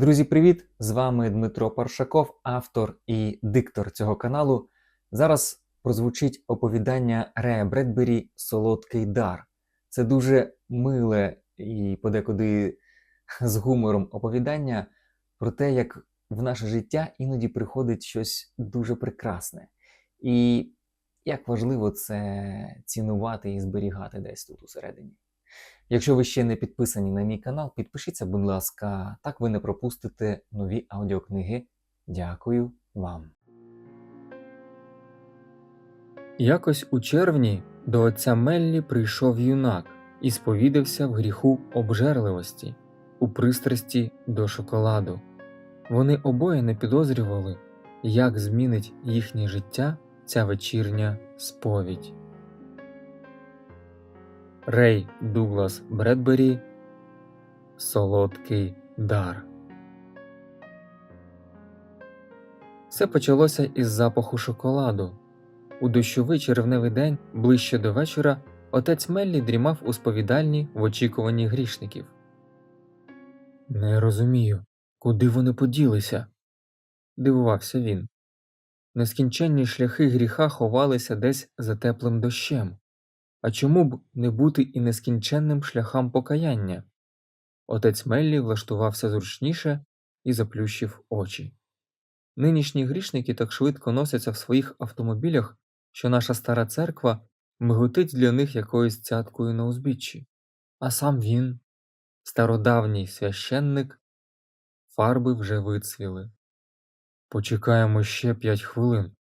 Друзі, привіт! З вами Дмитро Паршаков, автор і диктор цього каналу. Зараз прозвучить оповідання Рея Бредбері Солодкий дар. Це дуже миле і подекуди з гумором оповідання про те, як в наше життя іноді приходить щось дуже прекрасне. І як важливо це цінувати і зберігати десь тут усередині. Якщо ви ще не підписані на мій канал, підпишіться, будь ласка, так ви не пропустите нові аудіокниги. Дякую вам. Якось у червні до отця Меллі прийшов юнак і сповідався в гріху обжерливості, у пристрасті до шоколаду. Вони обоє не підозрювали, як змінить їхнє життя ця вечірня сповідь. Рей Дуглас Бредбері Солодкий дар. Все почалося із запаху шоколаду. У дощовий червневий день, ближче до вечора, отець Меллі дрімав у сповідальні в очікуванні грішників. Не розумію, куди вони поділися, дивувався він. Нескінченні шляхи гріха ховалися десь за теплим дощем. А чому б не бути і нескінченним шляхам покаяння? Отець Меллі влаштувався зручніше і заплющив очі. Нинішні грішники так швидко носяться в своїх автомобілях, що наша стара церква миготить для них якоюсь цяткою на узбіччі. А сам він, стародавній священник, фарби вже вицвіли. Почекаємо ще п'ять хвилин,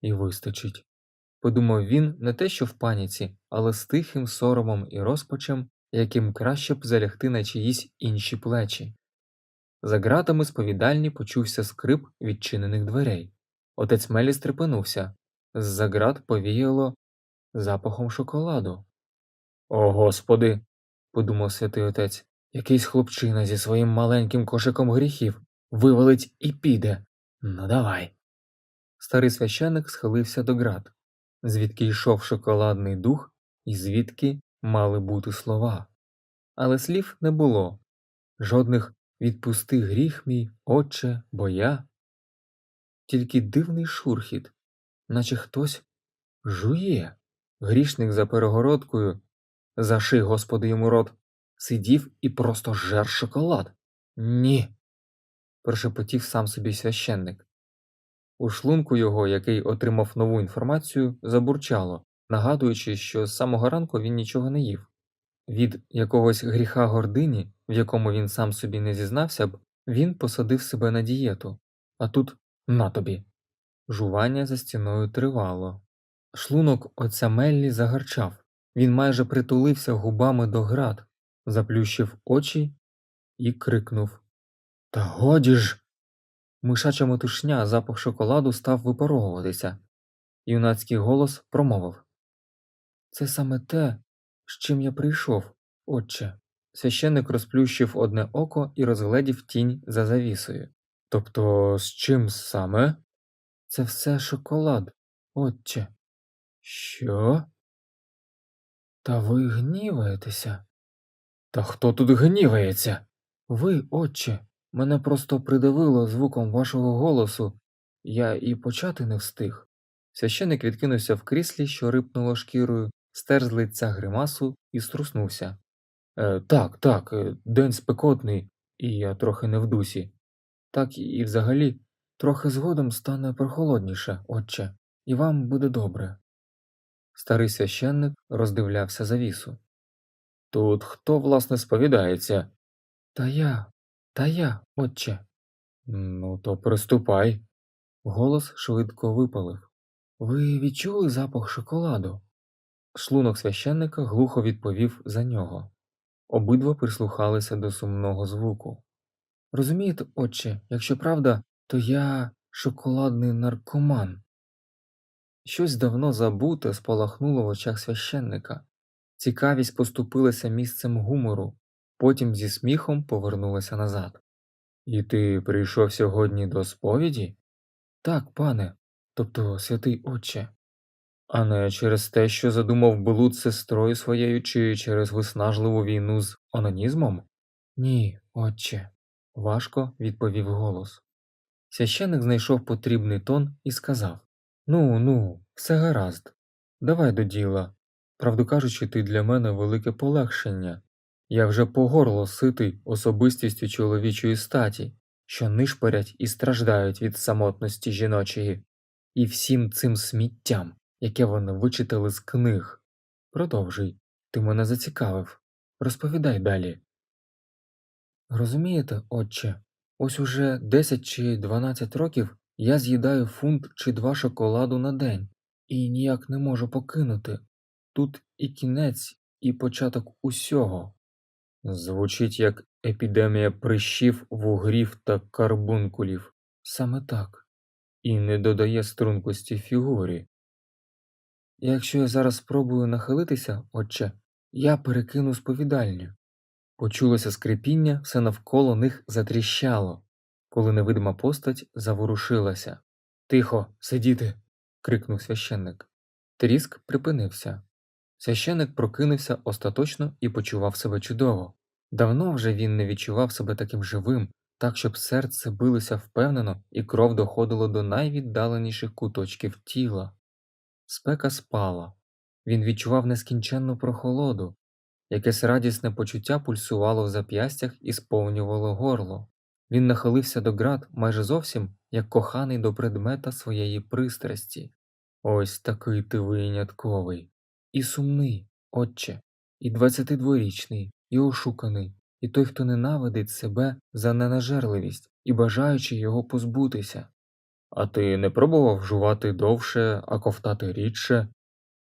і вистачить. Подумав він не те, що в паніці, але з тихим соромом і розпачем, яким краще б залягти на чиїсь інші плечі. За ґратами сповідальні почувся скрип відчинених дверей. Отець Мелі стрепенувся. З-за ґрат повіяло запахом шоколаду. О господи. подумав святий отець, якийсь хлопчина зі своїм маленьким кошиком гріхів вивалить і піде. Ну давай. Старий священик схилився до ґрат, звідки йшов шоколадний дух і звідки мали бути слова. Але слів не було жодних відпусти гріх мій, отче, бо я. Тільки дивний шурхіт, наче хтось жує. Грішник за перегородкою, заши господи йому рот, сидів і просто жер шоколад. Ні. прошепотів сам собі священник. У шлунку його, який отримав нову інформацію, забурчало, нагадуючи, що з самого ранку він нічого не їв. Від якогось гріха гордині, в якому він сам собі не зізнався б, він посадив себе на дієту, а тут на тобі. Жування за стіною тривало. Шлунок отця Меллі загарчав, він майже притулився губами до град, заплющив очі і крикнув Та годі ж. Мишача метушня, запах шоколаду став випаровуватися. Юнацький голос промовив Це саме те, з чим я прийшов, отче. Священник розплющив одне око і розгледів тінь за завісою. Тобто, з чим саме? Це все шоколад, отче. Що? Та ви гніваєтеся? Та хто тут гнівається? Ви, отче, мене просто придавило звуком вашого голосу. Я і почати не встиг. Священик відкинувся в кріслі, що рипнуло шкірою, стер з лиця гримасу і струснувся. Е, так, так, е, день спекотний, і я трохи не в дусі. Так і взагалі, трохи згодом стане прохолодніше, отче, і вам буде добре. Старий священник роздивлявся завісу. Тут хто, власне, сповідається? Та я, та я, отче. Ну, то приступай. Голос швидко випалив. Ви відчули запах шоколаду? Шлунок священника глухо відповів за нього. Обидва прислухалися до сумного звуку. Розумієте, отче, якщо правда, то я шоколадний наркоман. Щось давно забуте спалахнуло в очах священника. Цікавість поступилася місцем гумору, потім зі сміхом повернулася назад. І ти прийшов сьогодні до сповіді? Так, пане, тобто святий отче. А не через те, що задумав блуд сестрою своєю, чи через виснажливу війну з онанізмом? Ні, отче. важко відповів голос. Священик знайшов потрібний тон і сказав Ну, ну, все гаразд. Давай до діла. Правду кажучи, ти для мене велике полегшення. Я вже по горло ситий особистістю чоловічої статі, що нишпорять і страждають від самотності жіночої, і всім цим сміттям, яке вони вичитали з книг. Продовжуй, ти мене зацікавив. Розповідай далі. Розумієте, отче, ось уже 10 чи 12 років я з'їдаю фунт чи два шоколаду на день і ніяк не можу покинути. Тут і кінець, і початок усього. Звучить як епідемія прищів, вугрів та карбункулів. Саме так. І не додає стрункості фігурі. Якщо я зараз спробую нахилитися, отче, я перекину сповідальню. Почулося скрипіння, все навколо них затріщало, коли невидима постать заворушилася. Тихо, сидіти. крикнув священник. Тріск припинився. Священник прокинувся остаточно і почував себе чудово. Давно вже він не відчував себе таким живим, так щоб серце билося впевнено і кров доходила до найвіддаленіших куточків тіла. Спека спала. Він відчував нескінченну прохолоду, якесь радісне почуття пульсувало в зап'ястях і сповнювало горло. Він нахилився до град майже зовсім як коханий до предмета своєї пристрасті. Ось такий ти винятковий. І сумний, отче, і 22-річний, і ошуканий, і той, хто ненавидить себе за ненажерливість і бажаючи його позбутися. А ти не пробував жувати довше, а ковтати рідше?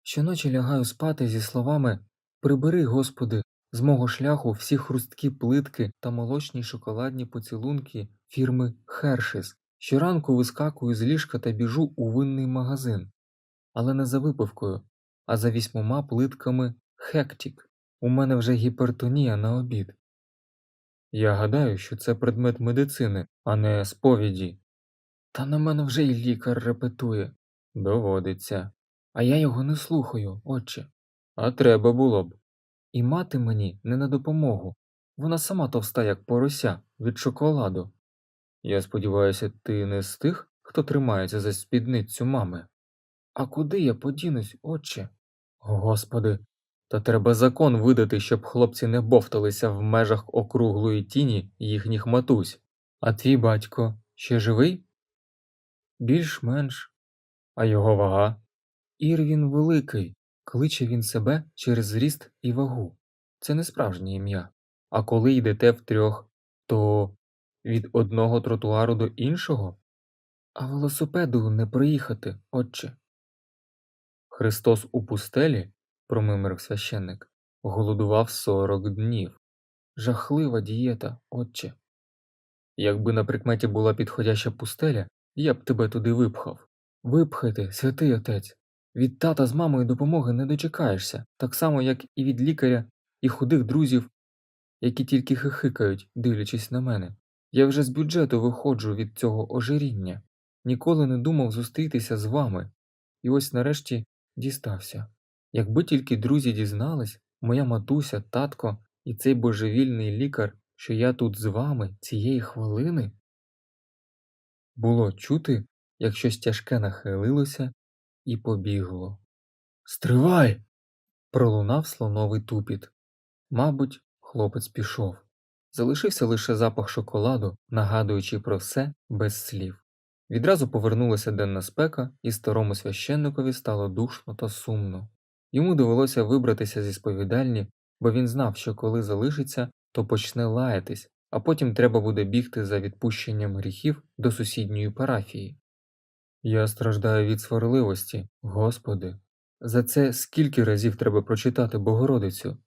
Щоночі лягаю спати зі словами Прибери, Господи, з мого шляху всі хрусткі плитки та молочні шоколадні поцілунки фірми Хершіс. Щоранку вискакую з ліжка та біжу у винний магазин, але не за випивкою, а за вісьмома плитками Хектік. У мене вже гіпертонія на обід. Я гадаю, що це предмет медицини, а не сповіді. Та на мене вже й лікар репетує. Доводиться. А я його не слухаю, отче. А треба було б. І мати мені не на допомогу. Вона сама товста, як порося, від шоколаду. Я сподіваюся, ти не з тих, хто тримається за спідницю мами. А куди я подінусь, отче? Господи, та треба закон видати, щоб хлопці не бовталися в межах округлої тіні їхніх матусь. А твій батько ще живий? Більш-менш. А його вага? Ір він великий, кличе він себе через зріст і вагу. Це не справжнє ім'я. А коли йдете втрьох, то від одного тротуару до іншого? А велосипеду не проїхати, отче. Христос у пустелі, промимрив священник, голодував сорок днів. Жахлива дієта, отче. Якби на прикметі була підходяща пустеля, я б тебе туди випхав. Випхайте, святий отець. Від тата з мамою допомоги не дочекаєшся, так само, як і від лікаря і худих друзів, які тільки хихикають, дивлячись на мене. Я вже з бюджету виходжу від цього ожиріння, ніколи не думав зустрітися з вами, і ось нарешті дістався. Якби тільки друзі дізнались, моя матуся, татко і цей божевільний лікар, що я тут з вами цієї хвилини. Було чути, як щось тяжке нахилилося і побігло. Стривай! пролунав слоновий тупіт. Мабуть, хлопець пішов. Залишився лише запах шоколаду, нагадуючи про все без слів. Відразу повернулася денна спека, і старому священникові стало душно та сумно. Йому довелося вибратися зі сповідальні, бо він знав, що коли залишиться, то почне лаятись, а потім треба буде бігти за відпущенням гріхів до сусідньої парафії. Я страждаю від сварливості, Господи. За це скільки разів треба прочитати Богородицю?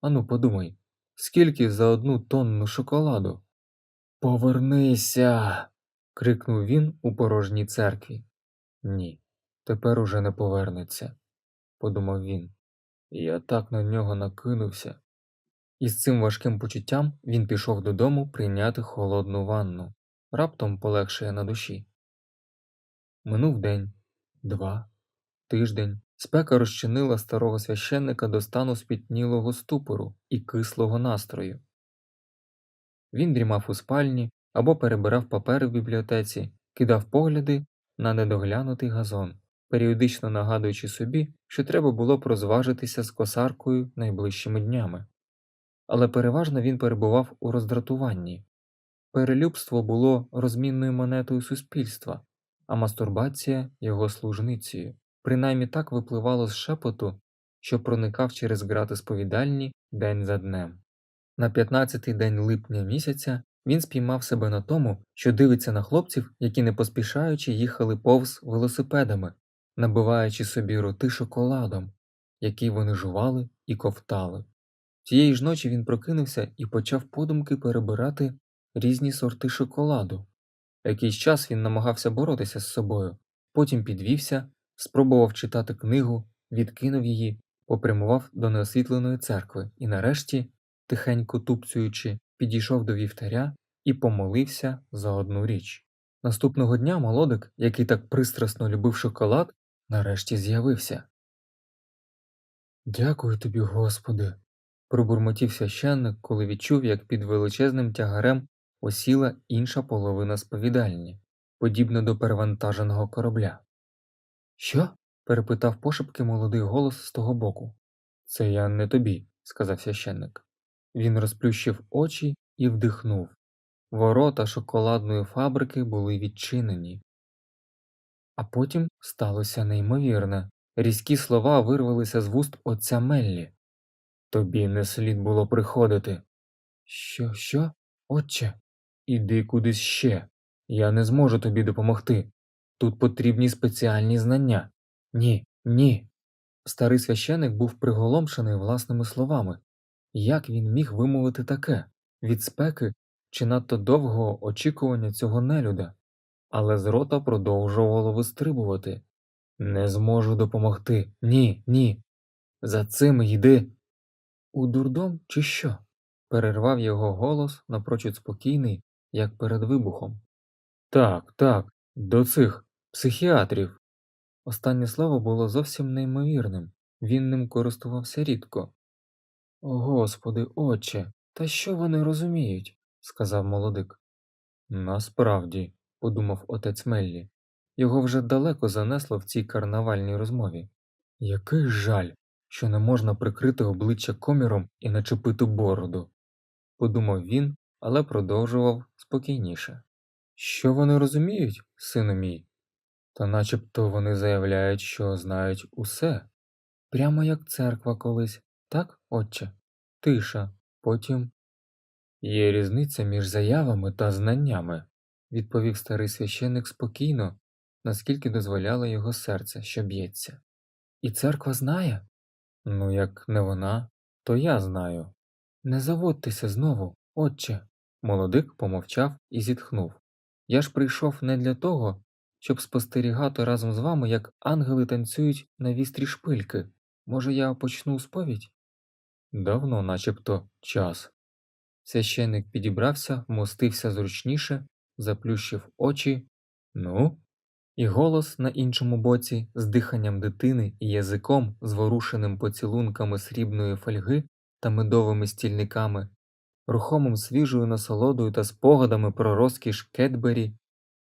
Ану, подумай, скільки за одну тонну шоколаду? Повернися. крикнув він у порожній церкві. Ні, тепер уже не повернеться, подумав він. Я так на нього накинувся. І з цим важким почуттям він пішов додому прийняти холодну ванну. Раптом полегшає на душі. Минув день, два, тиждень. Спека розчинила старого священника до стану спітнілого ступору і кислого настрою. Він дрімав у спальні або перебирав папери в бібліотеці, кидав погляди на недоглянутий газон, періодично нагадуючи собі, що треба було б розважитися з косаркою найближчими днями. Але переважно він перебував у роздратуванні. Перелюбство було розмінною монетою суспільства, а мастурбація його служницею. Принаймні так випливало з шепоту, що проникав через грати сповідальні день за днем. На 15-й день липня місяця він спіймав себе на тому, що дивиться на хлопців, які не поспішаючи їхали повз велосипедами, набиваючи собі роти шоколадом, який вони жували і ковтали. Тієї ж ночі він прокинувся і почав подумки перебирати різні сорти шоколаду. Якийсь час він намагався боротися з собою, потім підвівся, спробував читати книгу, відкинув її, попрямував до неосвітленої церкви і нарешті, тихенько тупцюючи, підійшов до вівтаря і помолився за одну річ. Наступного дня молодик, який так пристрасно любив шоколад, нарешті з'явився. Дякую тобі, Господи. Пробурмотів священник, коли відчув, як під величезним тягарем осіла інша половина сповідальні, подібно до перевантаженого корабля. Що? перепитав пошепки молодий голос з того боку. Це я не тобі, сказав священник. Він розплющив очі і вдихнув. Ворота шоколадної фабрики були відчинені. А потім сталося неймовірне. Різкі слова вирвалися з вуст отця Меллі. Тобі не слід було приходити. Що, що? Отче? Іди кудись ще. Я не зможу тобі допомогти. Тут потрібні спеціальні знання. Ні, ні. Старий священик був приголомшений власними словами. Як він міг вимовити таке від спеки чи надто довгого очікування цього нелюда? Але з рота продовжувало вистрибувати. Не зможу допомогти. Ні, ні. За цим йди. У дурдом, чи що? перервав його голос напрочуд спокійний, як перед вибухом. Так, так, до цих психіатрів. Останнє слово було зовсім неймовірним, він ним користувався рідко. Господи, отче, та що вони розуміють? сказав молодик. Насправді, подумав отець Меллі, його вже далеко занесло в цій карнавальній розмові. Який жаль, що не можна прикрити обличчя коміром і начепити бороду, подумав він, але продовжував спокійніше. Що вони розуміють, сину мій? Та начебто вони заявляють, що знають усе, прямо як церква колись, так, отче? Тиша, потім. Є різниця між заявами та знаннями, відповів старий священник спокійно, наскільки дозволяло його серце, що б'ється. І церква знає? Ну, як не вона, то я знаю. Не заводьтеся знову, отче. Молодик помовчав і зітхнув. Я ж прийшов не для того, щоб спостерігати разом з вами, як ангели танцюють на вістрі шпильки. Може, я почну сповідь? Давно, начебто, час. Священник підібрався, вмостився зручніше, заплющив очі. Ну? І голос на іншому боці, з диханням дитини і язиком, зворушеним поцілунками срібної фольги та медовими стільниками, рухомим свіжою насолодою та спогадами про розкіш Кетбері,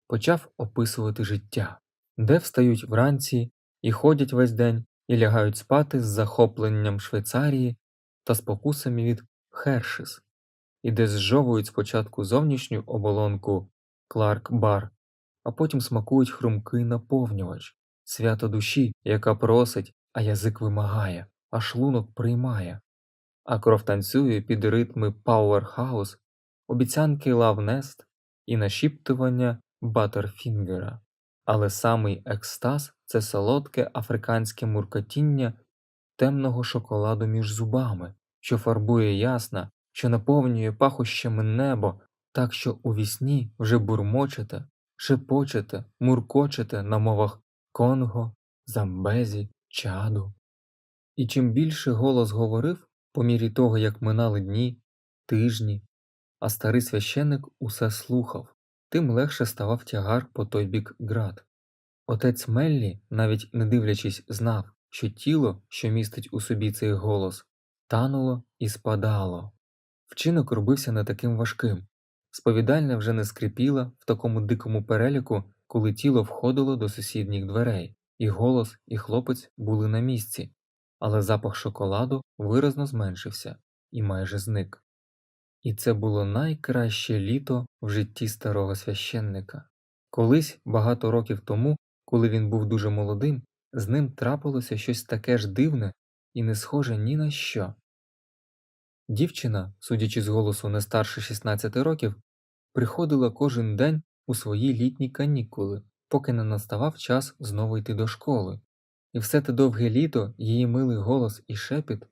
почав описувати життя, де встають вранці і ходять весь день, і лягають спати з захопленням Швейцарії та спокусами від Хершис, і де зжовують спочатку зовнішню оболонку Кларк Бар, а потім смакують хрумкий наповнювач, свято душі, яка просить, а язик вимагає, а шлунок приймає, а кров танцює під ритми Powerhouse, обіцянки Nest і нашіптування Баттерфінгера. Але самий екстаз це солодке африканське муркотіння темного шоколаду між зубами, що фарбує ясна, що наповнює пахощами небо, так що у вісні вже бурмочете, шепочете, муркочете на мовах Конго, Замбезі, Чаду. І чим більше голос говорив, по мірі того, як минали дні, тижні, а старий священик усе слухав, тим легше ставав тягар по той бік град. Отець Меллі, навіть не дивлячись, знав, що тіло, що містить у собі цей голос, тануло і спадало. Вчинок робився не таким важким, Сповідальня вже не скрипіла в такому дикому переліку, коли тіло входило до сусідніх дверей, і голос, і хлопець були на місці, але запах шоколаду виразно зменшився і майже зник. І це було найкраще літо в житті старого священника. Колись, багато років тому, коли він був дуже молодим, з ним трапилося щось таке ж дивне і не схоже ні на що. Дівчина, судячи з голосу не старше 16 років, приходила кожен день у свої літні канікули, поки не наставав час знову йти до школи, і все те довге літо її милий голос і шепіт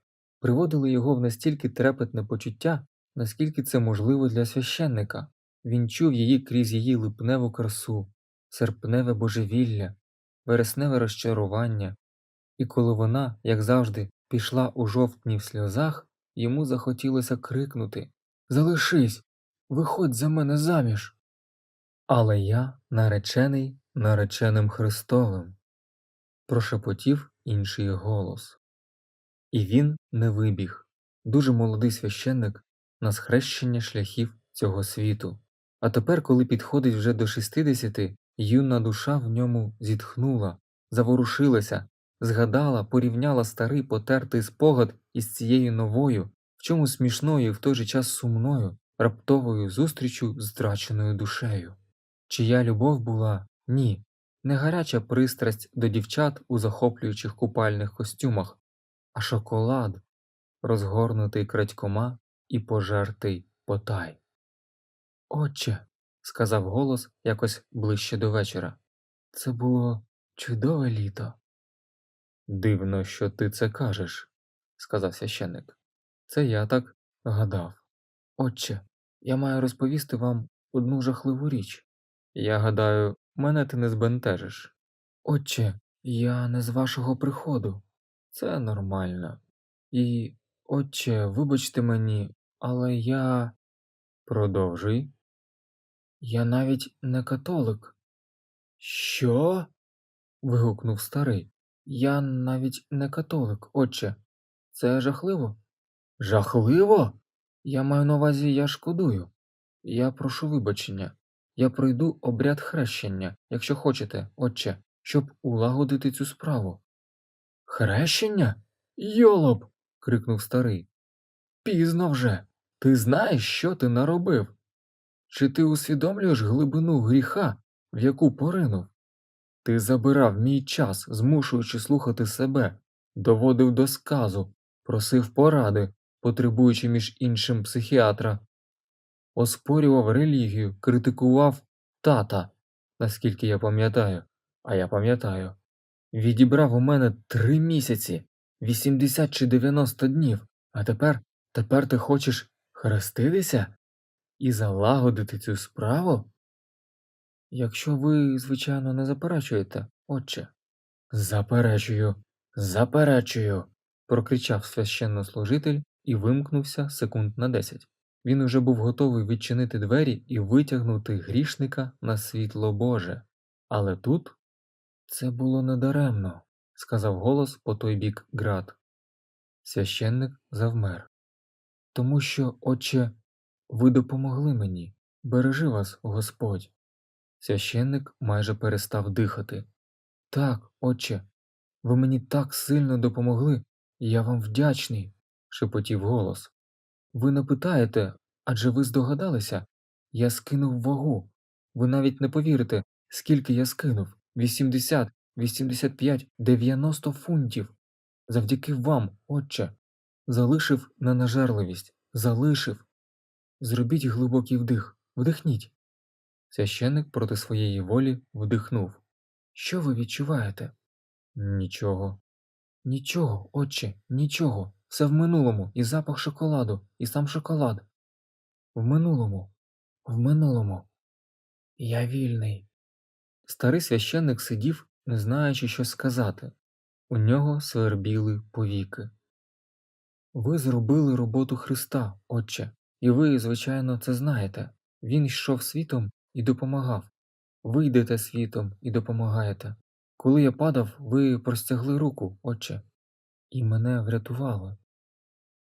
приводили його в настільки трепетне почуття, наскільки це можливо для священника. Він чув її крізь її липневу красу, серпневе божевілля, вересневе розчарування, і коли вона, як завжди, пішла у жовтні в сльозах, йому захотілося крикнути Залишись, виходь за мене заміж. Але я наречений нареченим Христовим, прошепотів інший голос. І він не вибіг, дуже молодий священник на схрещення шляхів цього світу. А тепер, коли підходить вже до шістидесяти, юна душа в ньому зітхнула, заворушилася, згадала, порівняла старий потертий спогад із цією новою, в чому смішною і в той же час сумною, раптовою зустрічю з втраченою душею. Чия любов була ні, не гаряча пристрасть до дівчат у захоплюючих купальних костюмах, а шоколад, розгорнутий крадькома і пожертий потай. Отче, сказав голос якось ближче до вечора, це було чудове літо. Дивно, що ти це кажеш, сказав священник. Це я так гадав. Отче, я маю розповісти вам одну жахливу річ. Я гадаю, мене ти не збентежиш. Отче, я не з вашого приходу. Це нормально. І, отче, вибачте мені, але я. Продовжуй. Я навіть не католик. Що? вигукнув старий. Я навіть не католик, отче. Це жахливо? Жахливо? Я маю на увазі, я шкодую. Я прошу вибачення. Я пройду обряд хрещення, якщо хочете, отче, щоб улагодити цю справу. Хрещення? Йолоп. крикнув старий. Пізно вже. Ти знаєш, що ти наробив? Чи ти усвідомлюєш глибину гріха, в яку поринув? Ти забирав мій час, змушуючи слухати себе, доводив до сказу, просив поради, потребуючи між іншим психіатра, оспорював релігію, критикував тата, наскільки я пам'ятаю, а я пам'ятаю. Відібрав у мене три місяці, 80 чи 90 днів, а тепер, тепер ти хочеш хреститися і залагодити цю справу? Якщо ви, звичайно, не заперечуєте, отче. Заперечую, заперечую. прокричав священнослужитель і вимкнувся секунд на десять. Він уже був готовий відчинити двері і витягнути грішника на світло Боже. Але тут це було недаремно, сказав голос по той бік град. Священник завмер. Тому що, отче, ви допомогли мені, бережи вас, Господь. Священник майже перестав дихати. Так, отче, ви мені так сильно допомогли, і я вам вдячний, шепотів голос. Ви не питаєте, адже ви здогадалися? Я скинув вагу. Ви навіть не повірите, скільки я скинув 80, 85, 90 фунтів. Завдяки вам, отче. Залишив на нажерливість, залишив. Зробіть глибокий вдих, вдихніть. Священник проти своєї волі вдихнув. Що ви відчуваєте? Нічого. Нічого, отче, нічого. Все в минулому, і запах шоколаду, і сам шоколад. В минулому, в минулому. Я вільний. Старий священник сидів, не знаючи, що сказати. У нього свербіли повіки. Ви зробили роботу Христа, отче, і ви, звичайно, це знаєте. Він йшов світом і допомагав. Ви йдете світом і допомагаєте. Коли я падав, ви простягли руку, отче, і мене врятували.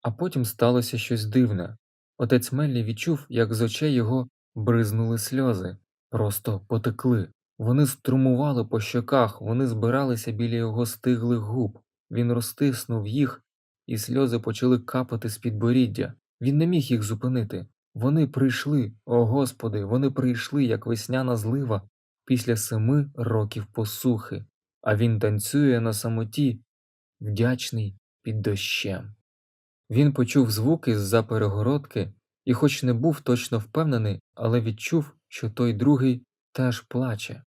А потім сталося щось дивне. Отець Меллі відчув, як з очей його бризнули сльози, просто потекли. Вони струмували по щоках, вони збиралися біля його стиглих губ. Він розтиснув їх, і сльози почали капати з підборіддя. Він не міг їх зупинити. Вони прийшли, о Господи, вони прийшли, як весняна злива після семи років посухи, а він танцює на самоті, вдячний під дощем. Він почув звуки з-за перегородки і, хоч не був точно впевнений, але відчув, що той другий теж плаче.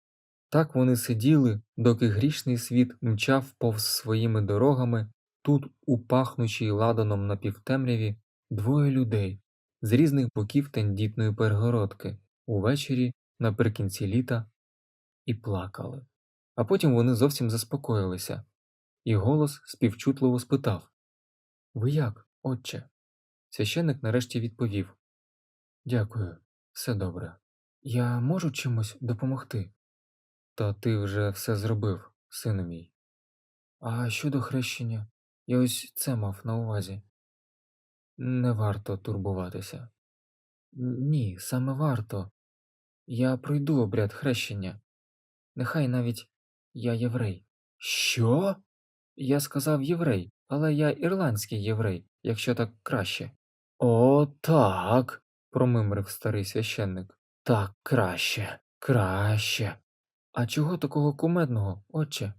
Так вони сиділи, доки грішний світ мчав повз своїми дорогами, тут, у пахнучій ладаном напівтемряві, двоє людей з різних боків тендітної перегородки, увечері, наприкінці літа, і плакали. А потім вони зовсім заспокоїлися, і голос співчутливо спитав Ви як, отче? Священник нарешті відповів Дякую, все добре. Я можу чимось допомогти? Та ти вже все зробив, сину мій. А щодо хрещення, я ось це мав на увазі. Не варто турбуватися. Ні, саме варто. Я пройду обряд хрещення. Нехай навіть я єврей. Що? Я сказав єврей, але я ірландський єврей, якщо так краще. О, так. промимрив старий священник. Так краще, краще. А чого такого кумедного, отче?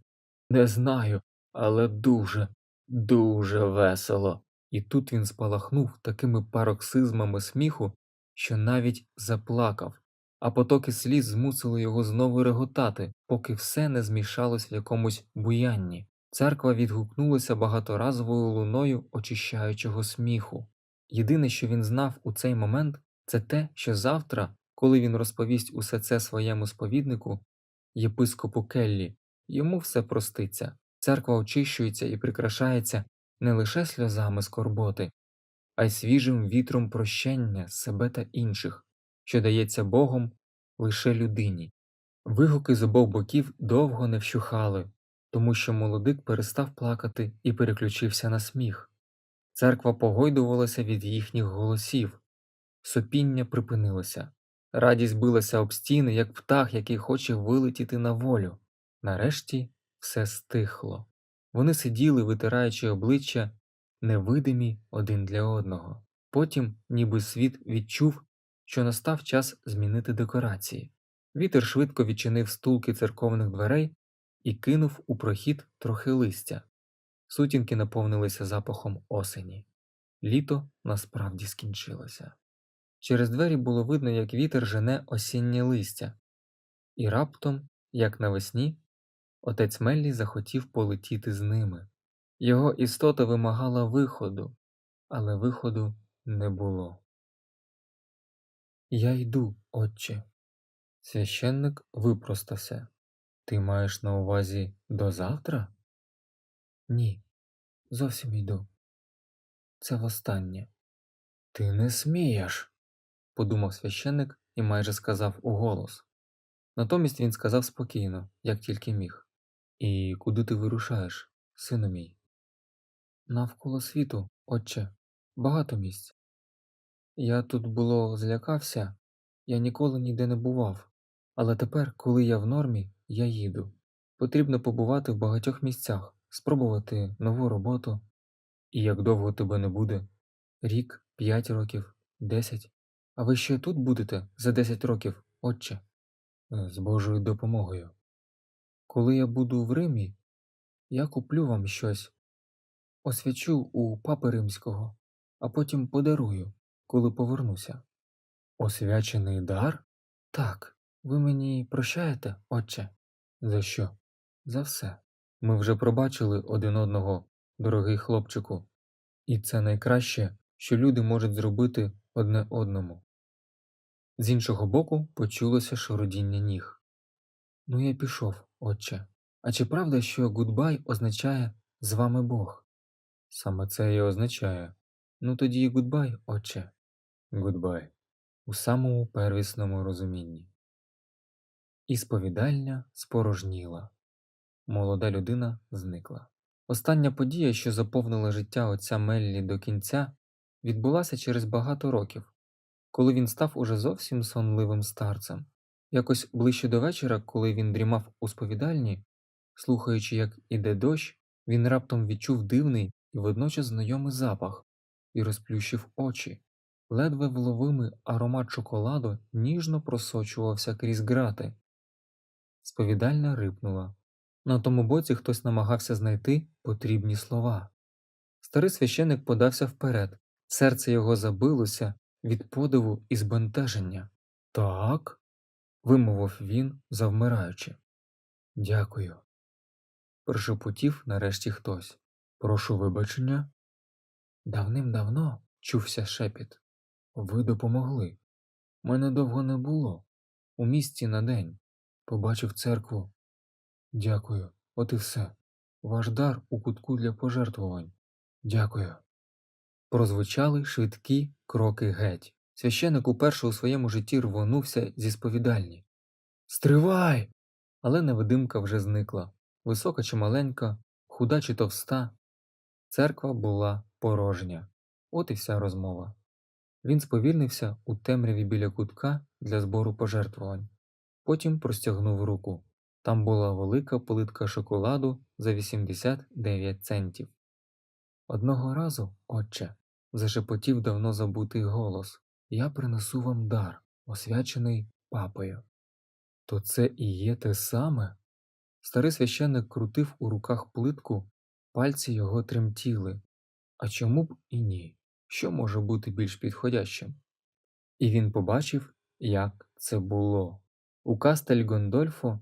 Не знаю, але дуже, дуже весело. І тут він спалахнув такими пароксизмами сміху, що навіть заплакав, а потоки сліз змусили його знову реготати, поки все не змішалось в якомусь буянні. Церква відгукнулася багаторазовою луною очищаючого сміху. Єдине, що він знав у цей момент, це те, що завтра, коли він розповість усе це своєму сповіднику, єпископу Келлі, йому все проститься. Церква очищується і прикрашається не лише сльозами скорботи, а й свіжим вітром прощення себе та інших, що дається Богом лише людині. Вигуки з обох боків довго не вщухали, тому що молодик перестав плакати і переключився на сміх. Церква погойдувалася від їхніх голосів, сопіння припинилося. Радість билася об стіни, як птах, який хоче вилетіти на волю. Нарешті все стихло. Вони сиділи, витираючи обличчя, невидимі один для одного. Потім, ніби світ відчув, що настав час змінити декорації. Вітер швидко відчинив стулки церковних дверей і кинув у прохід трохи листя. Сутінки наповнилися запахом осені. Літо насправді скінчилося. Через двері було видно, як вітер жене осіннє листя, і раптом, як навесні, отець Меллі захотів полетіти з ними. Його істота вимагала виходу, але виходу не було. Я йду, отче. Священник випростався. Ти маєш на увазі до завтра? Ні, зовсім йду. Це востаннє. Ти не смієш, подумав священник і майже сказав уголос. Натомість він сказав спокійно, як тільки міг. І куди ти вирушаєш, сину мій? Навколо світу, отче, багато місць. Я тут було злякався, я ніколи ніде не бував, але тепер, коли я в нормі, я їду. Потрібно побувати в багатьох місцях, спробувати нову роботу. І як довго тебе не буде? Рік, п'ять років, десять. А ви ще тут будете за десять років, отче? «Е, З Божою допомогою. Коли я буду в Римі, я куплю вам щось, освячу у папи римського, а потім подарую, коли повернуся. Освячений дар? Так, ви мені прощаєте, отче? За що? За все. Ми вже пробачили один одного, дорогий хлопчику, і це найкраще, що люди можуть зробити одне одному. З іншого боку почулося шарудіння ніг. Ну, я пішов, отче. А чи правда, що гудбай означає з вами Бог? Саме це і означає. Ну тоді і гудбай, отче. Гудбай. У самому первісному розумінні. І сповідальня спорожніла. Молода людина зникла. Остання подія, що заповнила життя отця Меллі до кінця, відбулася через багато років. коли він став уже зовсім сонливим старцем. Якось ближче до вечора, коли він дрімав у сповідальні, слухаючи, як іде дощ, він раптом відчув дивний і водночас знайомий запах і розплющив очі. Ледве вловимий аромат шоколаду ніжно просочувався крізь грати. Сповідальня рипнула. На тому боці хтось намагався знайти потрібні слова. Старий священик подався вперед, серце його забилося від подиву і збентеження. Так, вимовив він, завмираючи. Дякую. Прошепотів нарешті хтось. Прошу вибачення. Давним-давно чувся шепіт. Ви допомогли. Мене довго не було. У місті на день. Побачив церкву. Дякую, от і все. Ваш дар у кутку для пожертвувань. Дякую. Прозвучали швидкі кроки геть. Священик уперше у своєму житті рвонувся зі сповідальні. Стривай! Але невидимка вже зникла. Висока чи маленька, худа чи товста. Церква була порожня. От і вся розмова. Він сповільнився у темряві біля кутка для збору пожертвувань. Потім простягнув руку. Там була велика плитка шоколаду за 89 центів. Одного разу, отче, зашепотів давно забутий голос, я принесу вам дар, освячений папою. То це і є те саме? Старий священник крутив у руках плитку, пальці його тремтіли. А чому б і ні? Що може бути більш підходящим? І він побачив, як це було. У Кастель Гондольфо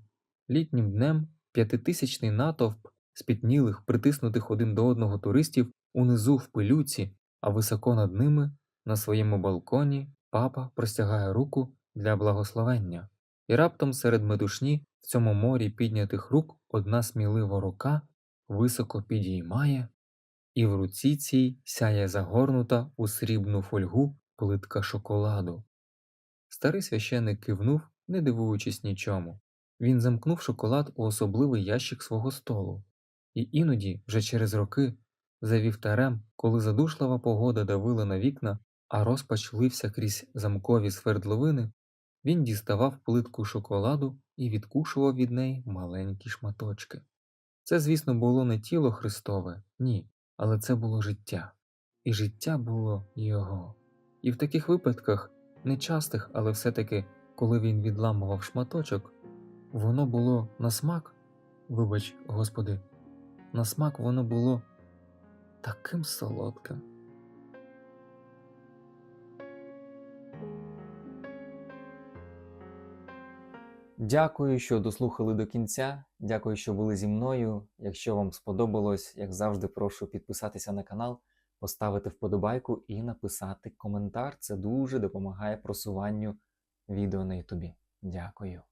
літнім днем п'ятитисячний натовп спітнілих, притиснутих один до одного туристів унизу в пилюці, а високо над ними, на своєму балконі, папа простягає руку для благословення. І раптом серед метушні в цьому морі піднятих рук одна смілива рука високо підіймає, і в руці цій сяє загорнута у срібну фольгу плитка шоколаду. Старий священик кивнув, не дивуючись нічому. Він замкнув шоколад у особливий ящик свого столу, і іноді, вже через роки, за вівтарем, коли задушлива погода давила на вікна, а розпач лився крізь замкові свердловини, він діставав плитку шоколаду і відкушував від неї маленькі шматочки. Це, звісно, було не тіло Христове, ні, але це було життя, і життя було його. І в таких випадках, нечастих, але все-таки, коли він відламував шматочок, воно було на смак, вибач, Господи, на смак воно було таким солодким. Дякую, що дослухали до кінця. Дякую, що були зі мною. Якщо вам сподобалось, як завжди, прошу підписатися на канал, поставити вподобайку і написати коментар. Це дуже допомагає просуванню відео на Ютубі. Дякую.